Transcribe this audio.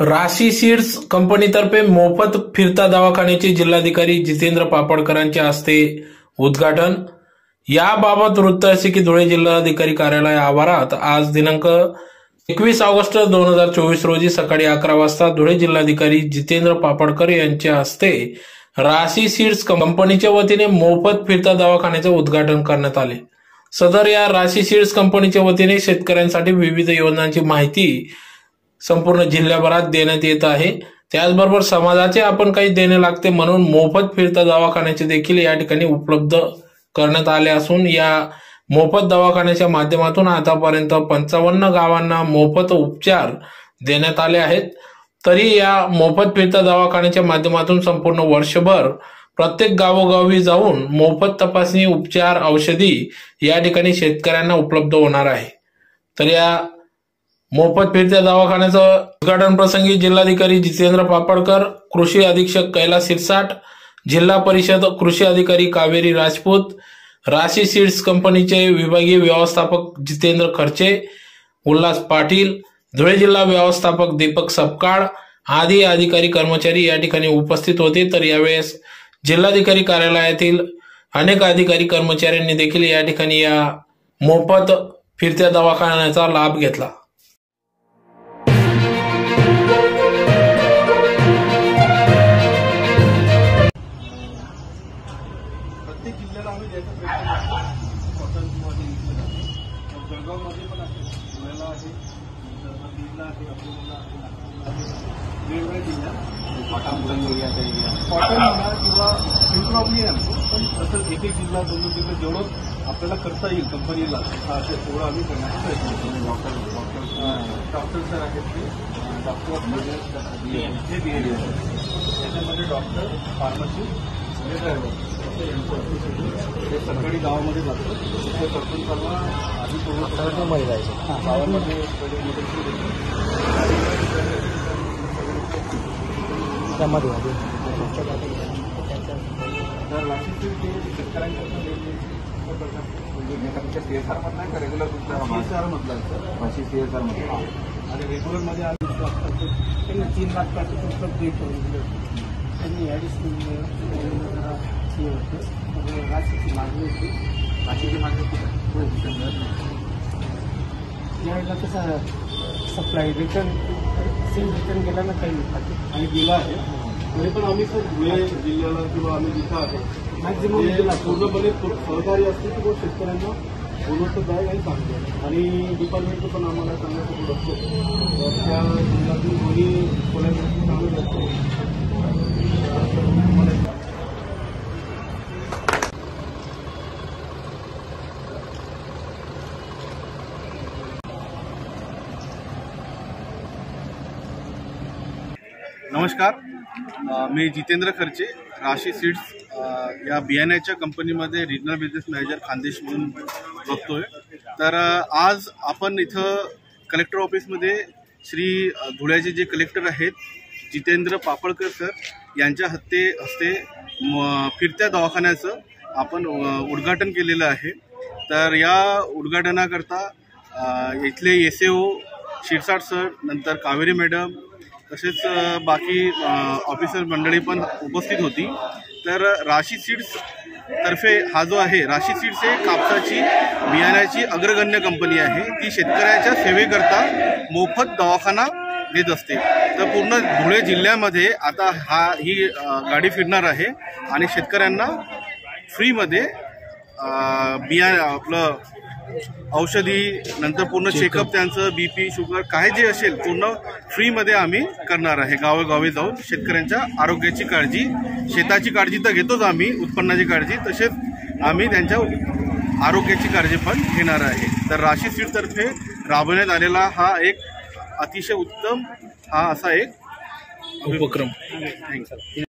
राशी सीड्स कंपनीतर्फे मोफत फिरता दवाखान्याचे जिल्हाधिकारी जितेंद्र पापडकरांच्या हस्ते उद्घाटन. याबाबत वृत्त असे की धुळे जिल्हाधिकारी कार्यालय आवारात आज दिनांक एकवीस ऑगस्ट दोन हजार चोवीस रोजी सकाळी अकरा वाजता धुळे जिल्हाधिकारी जितेंद्र पापडकर यांच्या हस्ते राशी सीड्स कंपनीच्या वतीने मोफत फिरता दवाखान्याचे उद्घाटन करण्यात आले. सदर या राशी सीड्स कंपनीच्या वतीने शेतकऱ्यांसाठी विविध योजनांची माहिती संपूर्ण जिल्ह्याभरात देण्यात येत आहे. त्याचबरोबर समाजाचे आपण काही देणे लागते म्हणून मोफत फिरता दवाखान्याचे देखील या ठिकाणी उपलब्ध करण्यात आले असून या मोफत दवाखान्याच्या माध्यमातून आतापर्यंत पंचावन्न गावांना मोफत उपचार देण्यात आले आहेत. तरी या मोफत फिरता दवाखान्याच्या माध्यमातून संपूर्ण वर्षभर प्रत्येक गावोगावी जाऊन मोफत तपासणी उपचार औषधी या ठिकाणी शेतकऱ्यांना उपलब्ध होणार आहे. तर या मोफत फिरत्या दवाखान्याचं उद्घाटन प्रसंगी जिल्हाधिकारी जितेंद्र पापडकर कृषी अधीक्षक कैलास सिरसाट जिल्हा परिषद कृषी अधिकारी कावेरी राजपूत राशी सीड्स कंपनीचे विभागीय व्यवस्थापक जितेंद्र खर्चे उल्हास पाटील धुळे जिल्हा व्यवस्थापक दीपक सपकाळ आदी अधिकारी कर्मचारी या ठिकाणी उपस्थित होते. तर यावेळेस जिल्हाधिकारी कार्यालयातील अनेक अधिकारी कर्मचाऱ्यांनी देखील या ठिकाणी या मोफत फिरत्या दवाखान्याचा लाभ घेतला. वेगवेगळ्या जिल्ह्यात कॉटन म्हणा किंवा फिल्ट्रॉपली आहे आमचं पण असं एक एक जिल्हा दोन दोन जिल्हा जेवढं आपल्याला करता येईल. कंपनीला असे तेवढं आम्ही करण्याचा प्रयत्न करतो. डॉक्टर डॉक्टर डॉक्टर सर आहेत ते. डॉक्टर ऑफ हे बी त्याच्यामध्ये डॉक्टर फार्मसिस्ट ते सकाळी गावामध्ये जातो तिथे करतून सर्व आधी पूर्ण जायचं गावामध्ये त्यामध्ये तर ते शेतकऱ्यांच्या म्हणजे सीएसआर मधला आहे का रेग्युलर तुमच्या सीएसआर मधला आहे सीएसआर मधला आणि रेग्युलरमध्ये आम्ही त्यांनी तीन लाख पाच पुस्तक करून होते त्यांनी ॲडिशनल मागणी होती राशीची मागणी होती नाशिकची मागणी नाही यावेळेला कसं सप्लाय रिटर्न सेल रिटर्न केला ना काही आणि दिला आहे तरी पण आम्ही सर धुळे जिल्ह्याला किंवा आम्ही जिथं आहे मॅक्झिमम म्हणजे पूर्णपणे सहकार्य असते की तो शेतकऱ्यांना गुणवत्तादायक आणि चांगलं आणि डिपार्टमेंटचं पण आम्हाला चांगलं सपोर्ट असतो त्या जिल्ह्यातून कोणी कोणाकडे चांगलं असतो नमस्कार. मी जितेंद्र खर्चे राशी सीड्स या बियाण्याच्या कंपनीमध्ये रिजनल बिझनेस मॅनेजर खानदेश म्हणून बघतोय. तर आज आपण इथं कलेक्टर ऑफिसमध्ये श्री धुळ्याचे जे कलेक्टर आहेत जितेंद्र पापळकर सर यांच्या हस्ते हस्ते फिरत्या दवाखान्याचं आपण उद्घाटन केलेलं आहे. तर या उद्घाटनाकरता इथले S A O Shirsat sir नंतर कावेरी मॅडम तसेच बाकी ऑफिसर मंडळी पण उपस्थित होती. तर राशी सीड्स तर्फे हा जो आहे राशी सीड्स हे कापसाची बियाण्याची अग्रगण्य कंपनी आहे. ती शेतकऱ्याच्या सेवेकरता मोफत दवाखाना देत असते. तर पूर्ण धुळे जिल्ह्यामध्ये आता हा ही गाडी फिरणार आहे आणि शेतकऱ्यांना फ्रीमध्ये बिया आपलं औषधी नंतर पूर्ण चेकअप त्यांचं बीपी शुगर काय जे असेल पूर्ण फ्रीमध्ये आम्ही करणार आहे. गावोगावी जाऊन शेतकऱ्यांच्या आरोग्याची काळजी शेताची काळजी तर घेतोच आम्ही उत्पन्नाची काळजी तसेच आम्ही त्यांच्या आरोग्याची काळजी पण घेणार आहे. तर राशी सीडतर्फे राबवण्यात आलेला हा एक अतिशय उत्तम हा असा एक उपक्रम. थँक्यू